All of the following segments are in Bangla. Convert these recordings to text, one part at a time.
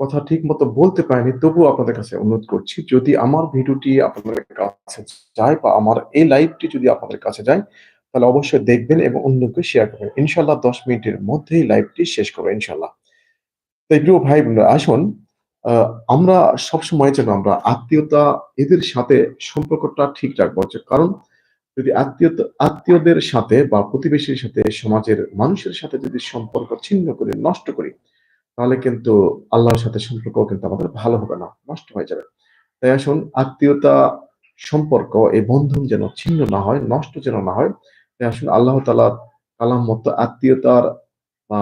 কথা ঠিক মতো বলতে পারিনি, তবুও আপনাদের কাছে অনুরোধ করছি, যদি আমার ভিডিওটি আপনাদের কাছে যায় বা আমার এই লাইভটি যদি আপনাদের কাছে যায়, তাহলে অবশ্যই দেখবেন এবং অন্যকে শেয়ার করবেন। ইনশাল্লাহ দশ মিনিটের মধ্যেই লাইভটি শেষ করব ইনশাল্লাহ তাই প্রিয় ভাই আসুন আমরা সবসময় যেন আমরা আত্মীয়তা, এদের সাথে সম্পর্কটা ঠিক রাখব। কারণ যদি আত্মীয়তা, আত্মীয়দের সাথে বা প্রতিবেশীর সাথে, সমাজের মানুষের সাথে যদি সম্পর্ক ছিন্ন করে, নষ্ট করি তাহলে কিন্তু আল্লাহর সাথে সম্পর্ক কিন্তু আমাদের ভালো হবে না, নষ্ট হয়ে যাবে। তাই আসুন, আত্মীয়তা সম্পর্ক, এই বন্ধন যেন ছিন্ন না হয়, নষ্ট যেন না হয়, তাই আসুন আল্লাহ তালার কালাম মতো আত্মীয়তার বা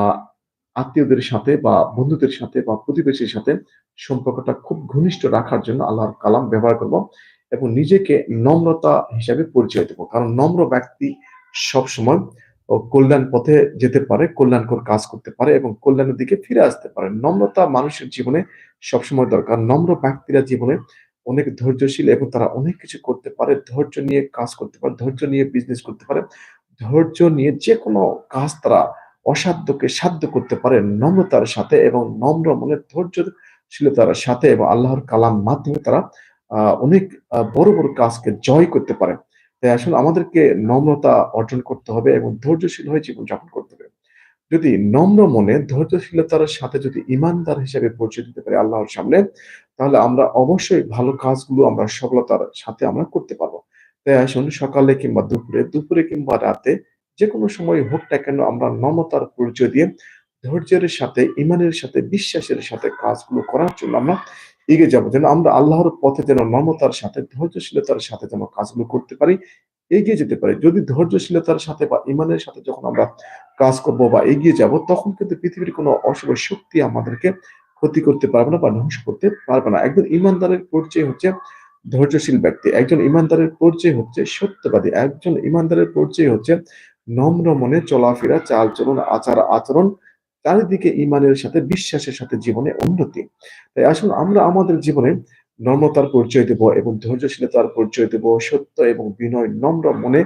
আত্মীয়দের সাথে বা বন্ধুদের সাথে বা প্রতিবেশীর সাথে সম্পর্কটা খুব ঘনিষ্ঠ রাখার জন্য আল্লাহর কালাম ব্যবহার করব এবং নিজেকে নম্রতা হিসাবে পরিচয় দেবো। কারণ নম্র ব্যক্তি সবসময় ও কল্যাণ পথে যেতে পারে, কল্যাণকর কাজ করতে পারে এবং কল্যাণের দিকে ফিরে আসতে পারে। নম্রতা মানুষের জীবনে সবসময় দরকার। নম্র ব্যক্তিরা জীবনে অনেক ধৈর্যশীল এবং তারা অনেক কিছু করতে পারে। ধৈর্য নিয়ে কাজ করতে পারে, ধৈর্য নিয়ে বিজনেস করতে পারে। ধৈর্য নিয়ে যে কোনো কাজ তারা অসাধ্যকে সাধ্য করতে পারে নম্রতার সাথে এবং নম্র মনে ধৈর্যশীলতার সাথে এবং আল্লাহর কালাম মাধ্যমে তারা অনেক বড় বড় কাজকে জয় করতে পারে। তাই আসলে আমাদেরকে নম্রতা অর্জন করতে হবে এবং ধৈর্যশীল হয়ে জীবনযাপন করতে হবে। যদি নম্র মনে ধৈর্যশীলতার সাথে যদি ইমানদার হিসেবে পরিচয় দিতে পারি আল্লাহর সামনে, তাহলে আমরা অবশ্যই ভালো কাজগুলো আমরা সফলতার সাথে আমরা করতে পারব। তাই আসুন সকালে কিংবা দুপুরে দুপুরে কিংবা রাতে যে কোনো সময় হোক না কেন আমরা নম্রতার পরিচয় দিয়ে ধৈর্যের সাথে, ইমানের সাথে, বিশ্বাসের সাথে কাজগুলো করার জন্য আমরা এগিয়ে যাব যেন আমরা আল্লাহর পথে যেন নম্রতার সাথে, ধৈর্যশীলতার সাথে যেন কাজগুলো করতে পারি, এগিয়ে যেতে পারি। যদি ধৈর্যশীলতার সাথে বা ইমানের সাথে যখন আমরা কাজ করব বা এগিয়ে যাব, তখন কিন্তু পৃথিবীর কোনো অশুভ শক্তি আমাদেরকে ক্ষতি করতে পারবে না বা ধ্বংস করতে পারবে না। একজন ইমানদারের পরিচয় হচ্ছে ধৈর্যশীল ব্যক্তি। একজন ইমানদারের পরিচয় হচ্ছে সত্যবাদী। একজন ইমানদারের পরিচয় হচ্ছে নম্র মনে চলাফেরা চাল চলন আচার আচরণ চারিদিকে ইমানের সাথে, বিশ্বাসের সাথে জীবনে উন্নতি। তাই আসুন আমরা আমাদের জীবনে নম্রতার পরিচয় দেব এবং ধৈর্যশীলতার পরিচয় দেব। সত্য এবং বিনয় নম্র মনে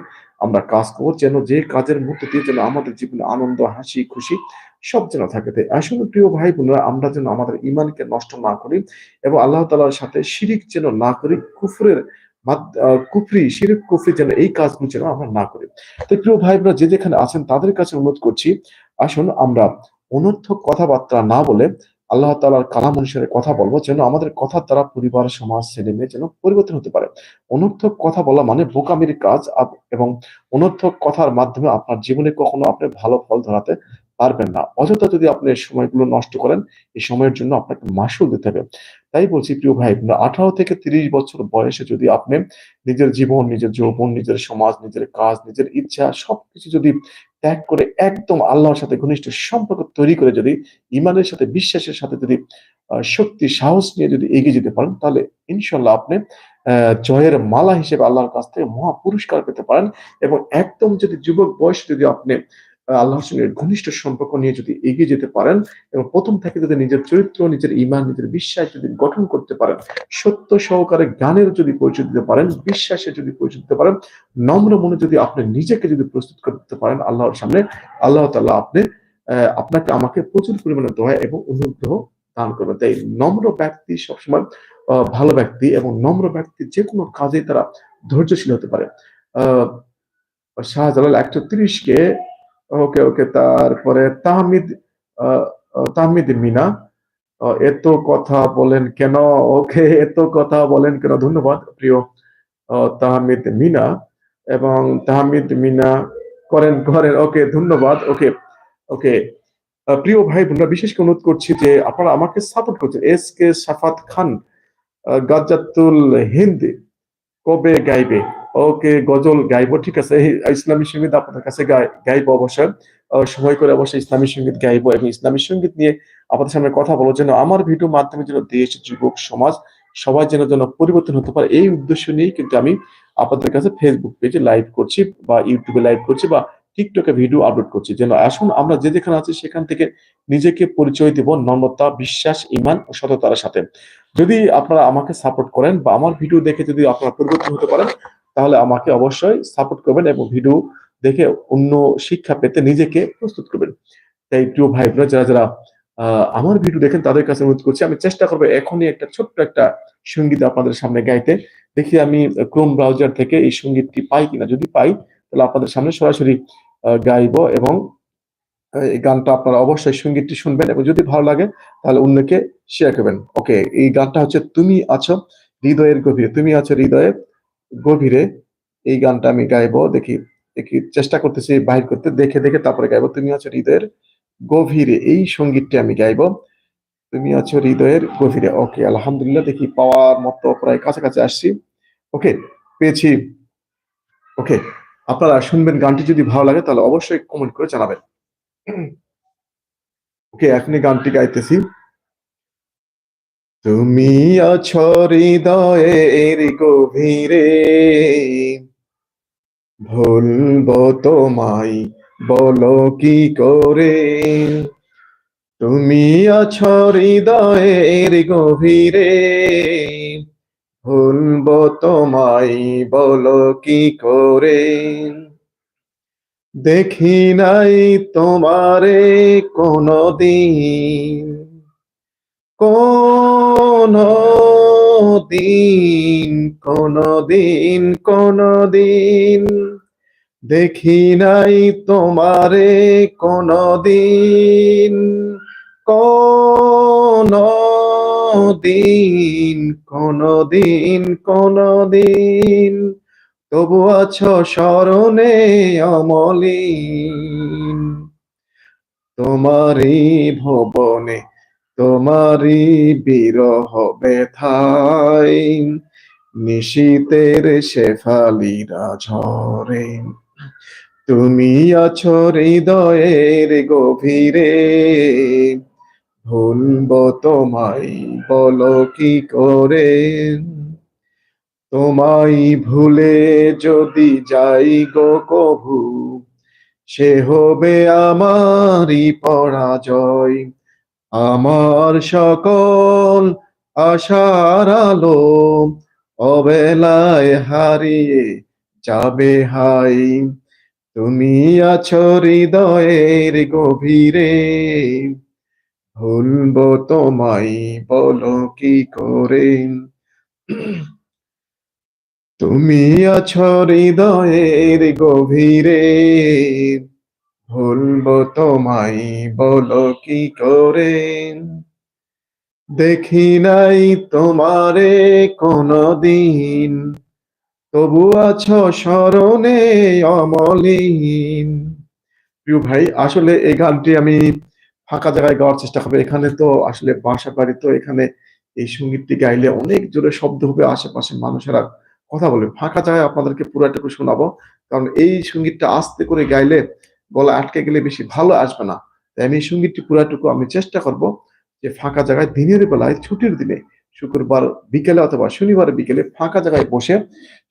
আমরা কাজ করব, যেন যে কাজের মধ্য দিয়ে যেন আমাদের জীবনে আনন্দ, হাসি, খুশি সব যেন থাকে। তাই আসলে প্রিয় ভাই বোনেরা, আমরা যেন আমাদের ইমানকে নষ্ট না করি এবং আল্লাহ তালার সাথে শিরিক যেন না করি, কুফরের কুফরি, শিরিক, কুফরি যেন এই কাজগুলো যেন আমরা না করি। তো প্রিয় ভাই বোনেরা, যে যেখানে আছেন তাদের কাছে অনুরোধ করছি, আসুন আমরা অনর্থক কথাবার্তা না বলে আল্লাহ তালার কালাম অনুসারে কথা বলব, যেন আমাদের কথার দ্বারা পরিবার, সমাজ, ছেলে মেয়ে যেন পরিবর্তন হতে পারে। অনর্থক কথা বলা মানে বোকামির কাজ এবং অনর্থক কথার মাধ্যমে আপনার জীবনে কখনো আপনি ভালো ফল ধরাতে পারবেন না। অযথা যদি আপনি এই সময়গুলো নষ্ট করেন, এই সময়ের জন্য আপনাকে মাসুল দিতে হবে। তাই বলছি, প্রিয় ভাই আঠারো থেকে তিরিশ বছর বয়সে যদি আপনি নিজের জীবন, নিজের যৌবন, নিজের সমাজ, নিজের কাজ, নিজের ইচ্ছা সবকিছু যদি ত্যাগ করে একদম আল্লাহর সাথে ঘনিষ্ঠ সম্পর্ক তৈরি করে যদি ইমানের সাথে, বিশ্বাসের সাথে যদি শক্তি, সাহস নিয়ে যদি এগিয়ে যেতে পারেন, তাহলে ইনশাল্লাহ আপনি জয়ের মালা হিসেবে আল্লাহর কাছ থেকে মহা পুরস্কার পেতে পারেন। এবং একদম যদি যুবক বয়স যদি আপনি আল্লাহর সঙ্গে ঘনিষ্ঠ সম্পর্ক নিয়ে যদি এগিয়ে যেতে পারেন এবং প্রথম থেকে যদি নিজের চরিত্র, নিজের ইমান নিজের বিশ্বাস যদি গঠন করতে পারেন, সত্য সহকারে জ্ঞানের যদি পরিচয় দিতে পারেন, বিশ্বাসের যদি পরিচয় দিতে পারেন, নম্র মনে যদি আপনি নিজেকে যদি প্রস্তুত করতে পারেন আল্লাহর সামনে, আল্লাহ তাআলা আপনি আপনাকে আমাকে প্রচুর পরিমাণে দয়া এবং অনুগ্রহ দান করবেন। তাই নম্র ব্যক্তি সবসময় ভালো ব্যক্তি এবং নম্র ব্যক্তি যে কোনো কাজে তারা ধৈর্যশীল হতে পারে। আহ, শাহজালাল একশো তিরিশকে ওকে ওকে তারপরে তাহমিদ তাহমিদ মিনা এত কথা বলেন কেন? ওকে এত কথা বলেন কেন? ধন্যবাদ প্রিয় তাহমিদ মিনা এবং তাহমিদ মিনা করেন করেন ওকে ধন্যবাদ ওকে ওকে প্রিয় ভাই বোনরা বিশেষ করে অনুরোধ করছি যে আপনারা আমাকে সাপোর্ট করছেন। এস কে সাফাত খান আহ, গাজ্জাতুল হিন্দ কবে গাইবে? ওকে, গজল গাইব, ঠিক আছে? ইসলামী সংগীত আপনার কাছে গাইব অবশ্যই। সময় করে অবশ্যই ইসলামী সংগীত গাইব এবং ইসলামী সংগীত নিয়ে আপনাদের সামনে কথা বলো যেন আমার ভিডিও মাধ্যমে যেন দেশ, যুবক, সমাজ, সবাই যেন যেন পরিবর্তন হতে পারে, এই উদ্দেশ্য নিয়েই কিন্তু আমি আপনাদের কাছে ফেসবুক পেজে লাইভ করছি বা ইউটিউবে লাইভ করছি বা টিকটকে ভিডিও আপলোড করছি যেন আসুন আমরা যে যেখানে আছি সেখান থেকে নিজেকে পরিচয় দেব, নম্রতা, বিশ্বাস, ইমান ও সততার সাথে যদি আপনারা আমাকে সাপোর্ট করেন বা আমার ভিডিও দেখে যদি আপনারা পরিবর্তন হতে পারেন, তাহলে আমাকে অবশ্যই সাপোর্ট করবেন এবং ভিডিও দেখে অন্য শিক্ষা পেতে নিজেকে প্রস্তুত করবেন তাই প্রিয় ভাই বোনেরা যারা যারা আমার ভিডিও দেখেন, তাদের কাছে অনুরোধ করছি। আমি চেষ্টা করব এখনই একটা ছোট্ট একটা সংগীত আপনাদের সামনে গাইতে। দেখি আমি ক্রোম ব্রাউজার থেকে এই সঙ্গীতটি পাই কিনা। যদি পাই, তাহলে আপনাদের সামনে সরাসরি গাইবো এবং এই গানটা আপনারা অবশ্যই সঙ্গীতটি শুনবেন এবং যদি ভালো লাগে তাহলে অন্যকে শেয়ার করবেন। ওকে, এই গানটা হচ্ছে 'তুমি আছো হৃদয়ের গভীরে'। 'তুমি আছো হৃদয়ের গভীরে' এই গানটা আমি গাইবো। দেখি, দেখি চেষ্টা করতেছি বাহির করতে। দেখে, দেখে তারপরে গাইবো। 'তুমি আছো হৃদয়ের গভীরে' এই সঙ্গীতটি আমি গাইবো। 'তুমি আছো হৃদয়ের গভীরে'। ওকে, আলহামদুলিল্লাহ দেখি পাওয়ার মতো প্রায় কাছাকাছি আসছি। ওকে, পেয়েছি। ওকে, আপনারা শুনবেন গানটি যদি ভালো লাগে তাহলে অবশ্যই কমেন্ট করে জানাবেন। ওকে, এখনই গানটি গাইতেছি। তুমি আছো হৃদয়ের গভীরে ভুলবো তোমায় বলো কি করে? তুমি আছো হৃদয়ের গভীরে ভুলবো তোমায় বলো কি করে? দেখি নাই তোমারে কোনো দিন কোনো দিন কোনদিন কোনদিন, কোনদিন, কোনদিন দেখি নাই তোমারে কোনদিন কোনদিন, কোনদিন, কোনদিন তবু আছো স্মরণে অমলিন। তোমারই ভবনে তোমারই বিরহ ব্যথায় নিশীথের শেফালিরা ঝরে। তুমি আছো হৃদয়ের গভীরে ভুলবো তোমায়, বলো কি করে? তোমায় ভুলে যদি যাই গো কভু, সে হবে আমারই পরাজয়। আমার সকল আশার আলো অবেলায় হারিয়ে যাবে হায়। তুমি আছো হৃদয়ের গভীরে ভুলবো তোমায়, বলো কি করে? তুমি আছো হৃদয়ের গভীরে, ভুলবো তোমায়, বলো কি করে? দেখি নাই তোমারে কোনদিন, তবু আছো স্মরণে অমলিন। প্রিয় ভাই, আসলে এই গানটি আমি ফাঁকা জায়গায় গাওয়ার চেষ্টা করবে এখানে তো আসলে বাসা বাড়ি তো এখানে এই সঙ্গীতটি গাইলে অনেক জোরে শব্দ হবে আশেপাশে মানুষেরা কথা বলবে। ফাঁকা জায়গায় আপনাদেরকে পুরাটুকু শোনাবো। কারণ এই সঙ্গীতটা আস্তে করে গাইলে গলা আটকে গেলে বেশি ভালো আসবে না। তাই আমি এই সঙ্গীতটি পুরাটুকু আমি চেষ্টা করব যে ফাঁকা জায়গায় দিনের বেলায় ছুটির দিনে শুক্রবার বিকেলে অথবা শনিবার বিকেলে ফাঁকা জায়গায় বসে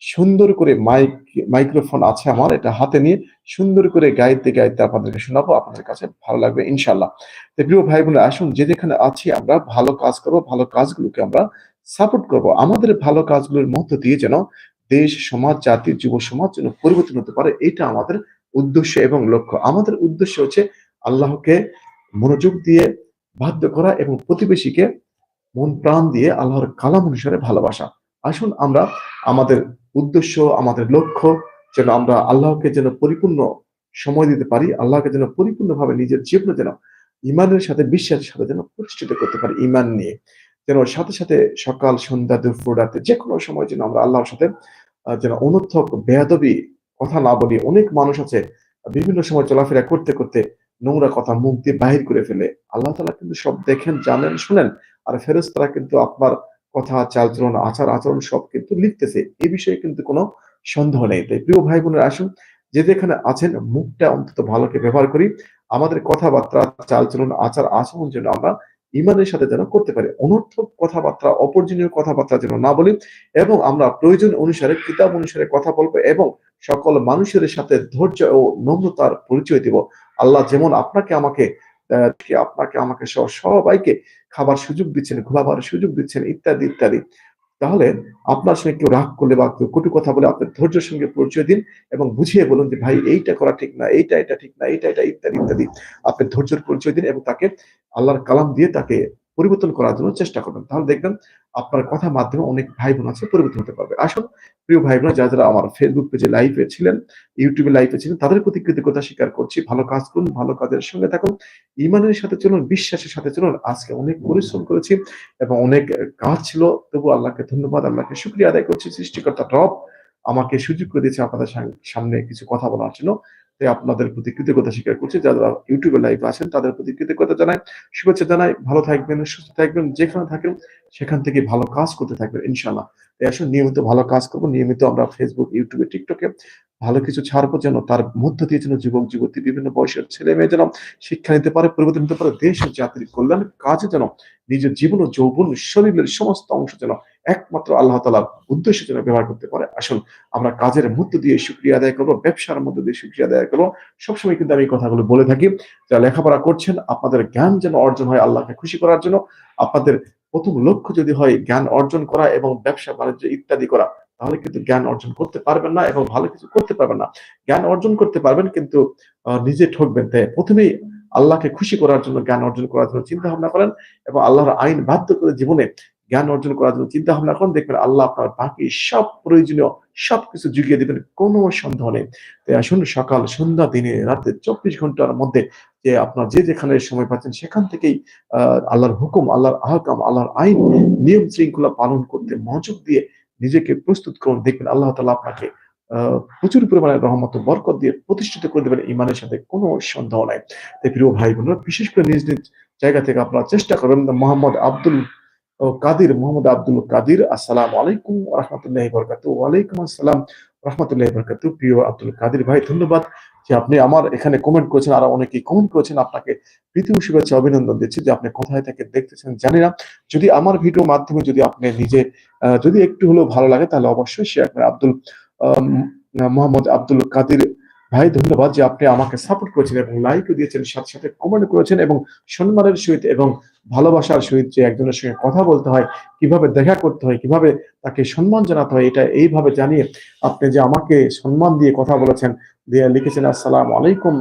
সুন্দর করে মাইক মাইক্রোফোন আছে আমার এটা হাতে নিয়ে সুন্দর করে গাইতে, গাইতে আপনাদেরকে শোনাবো। আপনাদের কাছে ভালো লাগবে ইনশাআল্লাহ। তো প্রিয় ভাই বোনেরা আসুন যে যেখানে আছি আমরা ভালো কাজ করব, ভালো কাজগুলোকে আমরা সাপোর্ট করব। আমাদের ভালো কাজগুলোর মধ্য দিয়ে যেন দেশ, সমাজ, জাতি, যুব সমাজ যেন পরিবর্তন হতে পারে এটা আমাদের উদ্দেশ্য এবং লক্ষ্য। আমাদের উদ্দেশ্য হচ্ছে আল্লাহকে মনোযোগ দিয়ে বাধ্য করা এবং প্রতিবেশীকে মন প্রাণ দিয়ে আল্লাহর কালাম অনুসারে ভালোবাসা। আসুন আমরা আমাদের উদ্দেশ্য, আমাদের লক্ষ্য যেন আমরা আল্লাহকে যেন পরিপূর্ণ সময় দিতে পারি। আল্লাহকে যেন পরিপূর্ণভাবে নিজের জীবনে যেন ঈমানের সাথে বিশ্বাসের সাথে যেন প্রতিষ্ঠিত করতে পারি ইমান নিয়ে। যেন সাথে, সাথে সকাল, সন্ধ্যা, দুপুর, রাতে যেকোনো সময় যেন আমরা আল্লাহর সাথে যেন অনর্থক বেয়াদবি কথা না বলি। অনেক মানুষ আছে বিভিন্ন সময় চলাফেরা করতে, করতে নোংরা কথা মুখ দিয়ে বাহির করে ফেলে। আল্লাহ তালা কিন্তু সব দেখেন, জানেন, শুনেন। আর ফেরেশতারা কিন্তু আপনার কথা, চালচলন, আচার-আচরণ সব কিন্তু লিখতেছে। এ বিষয়ে কিন্তু কোনো সন্দেহ নেই। তাই প্রিয় ভাই বোনের আসুন যে যেখানে আছেন মুখটা অন্তত ভালোকে ব্যবহার করি। আমাদের কথাবার্তা, চালচলন, আচার-আচরণ যেন আমরা ঈমানের সাথে যেন করতে পারি। অনর্থক কথাবার্তা, অপরজনীয় কথাবার্তা যেন না বলি এবং আমরা প্রয়োজন অনুসারে কিতাব অনুসারে কথা বলব এবং সকল মানুষের সাথে ধৈর্য ও নম্রতার পরিচয় দিব। আল্লাহ যেমন আপনাকে আমাকে আপনাকে আমাকে সহ সবাইকে খাবার সুযোগ দিচ্ছেন, ঘুমাবার সুযোগ দিচ্ছেন ইত্যাদি, ইত্যাদি। তাহলে আপনার সঙ্গে কেউ রাগ করলে বা কেউ কটু কথা বলে আপনার ধৈর্যের সঙ্গে পরিচয় দিন এবং বুঝিয়ে বলুন যে, ভাই, এইটা করা ঠিক না, এইটা, এটা ঠিক না, এইটা, এটা ইত্যাদি ইত্যাদি। আপনি ধৈর্যের পরিচয় দিন এবং তাকে আল্লাহর কালাম দিয়ে তাকে পরিবর্তন করার জন্য চেষ্টা করবেন। তাহলে দেখবেন আপনার কথার মাধ্যমে অনেক ভাই বোন আছে, পরিবর্তন হতে পারবে। আসুন, প্রিয় ভাই বোন যারা যারা আমার ফেসবুক পেজে লাইভে ছিলেন ইউটিউবে লাইভে ছিলেন, তাদের প্রতি কৃতজ্ঞতা স্বীকার করছি। ভালো কাজ করুন, ভালো কাজের সঙ্গে থাকুন। ইমানের সাথে চলুন, বিশ্বাসের সাথে চলুন। আজকে অনেক পরিশ্রম করেছি এবং অনেক কাজ ছিল। তবু আল্লাহকে ধন্যবাদ, আল্লাহকে শুক্রিয়া আদায় করছি। সৃষ্টিকর্তা রব আমাকে সুযোগ করে দিয়েছে আপনাদের সামনে কিছু কথা বলার জন্য। তাই আপনাদের প্রতি কৃতজ্ঞতা স্বীকার করছি। যারা ইউটিউবে লাইভ আছেন, তাদের প্রতি কৃতজ্ঞতা জানাই। শুভেচ্ছা জানাই। ভালো থাকবেন, সুস্থ থাকবেন, যেখানে থাকেন, সেখান থেকে ভালো কাজ করতে থাকবেন ইনশাল্লাহ তাই আসলে নিয়মিত ভালো কাজ করব। নিয়মিত আমরা ফেসবুক ইউটিউবে টিকটকে ভালো কিছু ছাড়বো যেন তার মধ্য দিয়ে যেন যুবক, যুবতী, বিভিন্ন বয়সের ছেলে মেয়ে যেন শিক্ষা নিতে পারে, পরিবর্তন নিতে পারে, দেশ জাতির কল্যাণ কাজে যেন নিজের জীবন ও যৌবন শরীরের সমস্ত অংশ যেন একমাত্র আল্লাহ তালার উদ্দেশ্য যেন ব্যবহার করতে পারে। আসুন, আমরা কাজের মধ্য দিয়ে সুক্রিয়া আদায় করব, ব্যবসার মধ্য দিয়ে সুক্রিয়া আদায় করব। সবসময় কিন্তু আমি কথাগুলো বলে থাকি, যারা লেখাপড়া করছেন, আপনাদের জ্ঞান যেন অর্জন হয় আল্লাহকে খুশি করার জন্য। আপনাদের প্রথম লক্ষ্য যদি হয় জ্ঞান অর্জন করা এবং ব্যবসা বাণিজ্য ইত্যাদি করা, তাহলে কিন্তু জ্ঞান অর্জন করতে পারবেন না এবং ভালো কিছু করতে পারবেন না। জ্ঞান অর্জন করতে পারবেন কিন্তু নিজে ঠকবেন তাই। প্রথমেই আল্লাহকে খুশি করার জন্য, জ্ঞান অর্জন করার জন্য চিন্তা ভাবনা করেন এবং আল্লাহর আইন বাধ্য করে জীবনে জ্ঞান অর্জন করার জন্য চিন্তা ভাবনা করেন, দেখবেন আল্লাহ আপনার বাকি সব প্রয়োজনীয় সবকিছু জুগিয়ে দিবেন, কোনো সন্দেহ নেই। আসুন, সকাল, সন্ধ্যা, দিনে, রাতে চব্বিশ ঘণ্টার মধ্যে যে আপনার যে যেখানে সময় পাচ্ছেন, সেখান থেকেই আল্লাহর হুকুম, আল্লাহর আহকাম, আল্লাহর আইন, নিয়ম শৃঙ্খলা পালন করতে মনোযোগ দিয়ে নিজেকে প্রস্তুত করুন। দেখবেন আল্লাহ তালা আপনাকে প্রচুর পরিমাণে রহমত বরকত দিয়ে প্রতিষ্ঠিত করে দেবেন, ইমানের সাথে কোনো সন্দেহ নাই। প্রিয় ভাই বোনেরা বিশেষ করে নিজ নিজ জায়গা থেকে আপনারা চেষ্টা করবেন, মোহাম্মদ আব্দুল ও কাদির মোহাম্মদ আব্দুল কাদির, আসসালাম আলাইকুম রহমতুল্লাহ বরকাত ওয়ালাইকুম আসসালাম রহমতুল্লাহ বরকাত প্রিয় আব্দুল কাদির ভাই, ধন্যবাদ যে আপনি আমার এখানে কমেন্ট করেছেন, আরও অনেকেই কমেন্ট করেছেন। আপনাকে প্রীতীয় শুভেচ্ছা, অভিনন্দন দিচ্ছি যে আপনি কোথায় থেকে দেখতেছেন জানি না। যদি আমার ভিডিও মাধ্যমে যদি আপনি নিজে যদি একটু হলেও ভালো লাগে, তাহলে অবশ্যই শেয়ার করেন আব্দুল মোহাম্মদ আব্দুল কাদির ভাই, ধন্যবাদ যে আপনি আমাকে সাপোর্ট করেছেন এবং লাইকও দিয়েছেন, সাথে সাথে কমেন্ট করেছেন এবং সম্মানের সহিত এবং ভালোবাসার সহিত যে একজনের সঙ্গে কথা বলতে হয়, কীভাবে দেখা করতে হয়, কীভাবে তাকে সম্মান জানাতে হয়, এটা এইভাবে জানিয়ে আপনি যে আমাকে সম্মান দিয়ে কথা বলেছেন, দিয়ে লিখেছেন, আসসালাম আলাইকুম।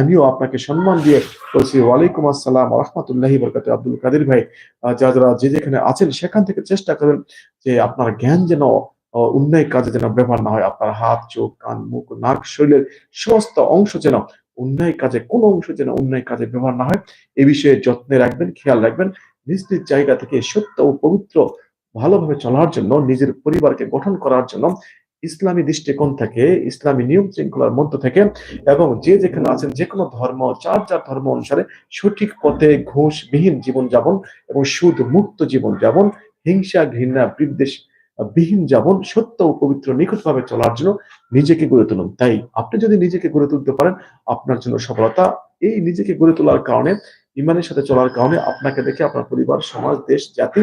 আমিও আপনাকে সম্মান দিয়ে বলছি, ওয়ালাইকুম আসসালাম রহমতুল্লাহি বরকাত আব্দুল কাদির ভাই যারা যে যেখানে আছেন, সেখান থেকে চেষ্টা করেন যে আপনার জ্ঞান যেন অন্যায় কাজে যেন ব্যবহার না হয়, আপনার হাত, চোখ, কান, মুখ, নাক, শরীরের সমস্ত অংশ যেন অন্যায় কাজে, কোন অংশ যেন অন্যায় কাজে ব্যবহার না হয়। এ বিষয়ে যত্নে রাখবেন, খেয়াল রাখবেন। নিজ নিজ জায়গা থেকে সত্য ও পবিত্র ভালোভাবে চলার জন্য, নিজের পরিবারকে গঠন করার জন্য ইসলামী দৃষ্টিকোণ থেকে, ইসলামী নিয়ম শৃঙ্খলার মধ্য থেকে এবং যে যেখানে আছেন যে কোনো ধর্ম চার যার ধর্ম অনুসারে সঠিক পথে ঘুষবিহীন জীবনযাপন এবং সুদ মুক্ত জীবনযাপন, হিংসা, ঘৃণা, বিদ্বেষ বিহীন যাপন সত্য ও পবিত্র নিখুঁতভাবে চলার জন্য নিজেকে গড়ে তুলুন। তাই আপনি যদি নিজেকে গড়ে তুলতে পারেন, আপনার জন্য সফলতা এই নিজেকে গড়ে তোলার কারণে, ইমানের সাথে চলার কারণে আপনাকে দেখে আপনার পরিবার, সমাজ, দেশ, জাতি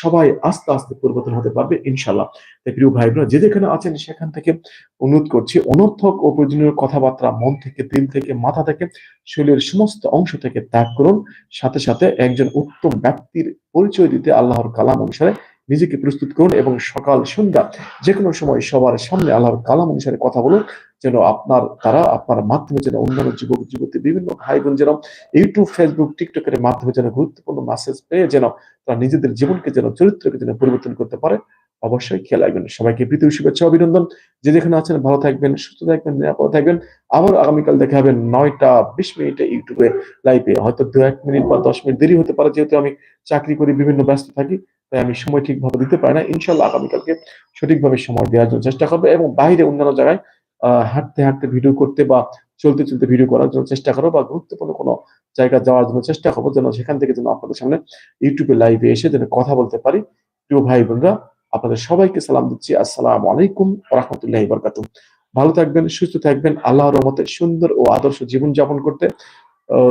সবাই আস্তে আস্তে পরিবর্তন হতে পারবে ইনশাল্লাহ তাই প্রিয় ভাই বোনেরা যে যেখানে আছেন, সেখান থেকে অনুরোধ করছি, অনর্থক ও প্রয়োজনীয় কথাবার্তা মন থেকে, দিল থেকে, মাথা থেকে, শরীরের সমস্ত অংশ থেকে ত্যাগ করুন। সাথে সাথে একজন উত্তম ব্যক্তির পরিচয় দিতে আল্লাহর কালাম অনুসারে নিজেকে প্রস্তুত করুন এবং সকাল, সন্ধ্যা যে কোনো সময় সবার সামনে আল্লাহর কালাম অনুসারে কথা বলুন, যেন আপনার তারা আপনার মাধ্যমে যেন অন্যান্য যুবক, যুবতী, বিভিন্ন ভাই বোন যেন ইউটিউব ফেসবুক টিকটকের মাধ্যমে যেন গুরুত্বপূর্ণ মেসেজ পেয়ে যেন তারা নিজেদের জীবনকে যেন, চরিত্রকে যেন পরিবর্তন করতে পারে। অবশ্যই খেয়াল রাখবেন। সবাইকে প্রীতীয় শুভেচ্ছা, অভিনন্দন। যে যেখানে আছেন, ভালো থাকবেন, সুস্থ থাকবেন, নিরাপদ থাকবেন। আবার আগামীকাল দেখা হবে নয়টা বিশ মিনিটে ইউটিউবে লাইভে। হয়তো দু এক মিনিট বা দশ মিনিট দেরি হতে পারে, যেহেতু আমি চাকরি করি, বিভিন্ন ব্যস্ত থাকি, তাই আমি সময় ঠিকভাবে দিতে পারি না। ইনশাল্লাহ আগামীকালকে সঠিকভাবে সময় দেওয়ার জন্য চেষ্টা করব এবং বাইরে অন্যান্য জায়গায় আহ হাঁটতে হাঁটতে ভিডিও করতে বা চলতে চলতে ভিডিও করার জন্য চেষ্টা করব বা গুরুত্বপূর্ণ কোনো জায়গা যাওয়ার জন্য চেষ্টা করব যেন সেখান থেকে যেন আপনাদের সামনে ইউটিউবে লাইভে এসে যেন কথা বলতে পারি। প্রিয় ভাই বোনরা আপনাদের সবাইকে সালাম দিচ্ছি। আসসালামু আলাইকুম রহমতুল্লাহ বরকাতুম ভালো থাকবেন, সুস্থ থাকবেন। আল্লাহর রহমতে সুন্দর ও আদর্শ জীবন যাপন করতে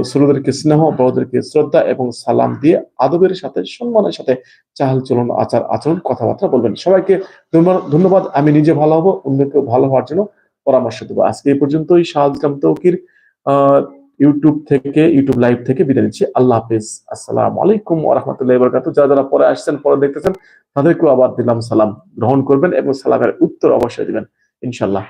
ছোটদেরকে স্নেহ, বড়দেরকে শ্রদ্ধা এবং সালাম দিয়ে আদবের সাথে, সম্মানের সাথে চাল চলন আচার আচরণ, কথাবার্তা বলবেন। সবাইকে ধন্যবাদ- আমি নিজে ভালো হব, অন্যকেও ভালো হওয়ার জন্য পরামর্শ দেবো। আজকে এই পর্যন্তই। শাহ তৌকির। আহ ইউটিউব থেকে ইউটিউব লাইভ থেকে বিদায় নিচ্ছি। আল্লাহ হাফিজ। আসসালাম আলাইকুম আহমতুল্লাহ বরকাত যারা যারা পরে আসছেন, পরে দেখতেছেন, তাদেরকেও আবার দিলাম সালাম। গ্রহণ করবেন এবং সালামের উত্তর অবশ্যই দিবেন। ইনশাল্লাহ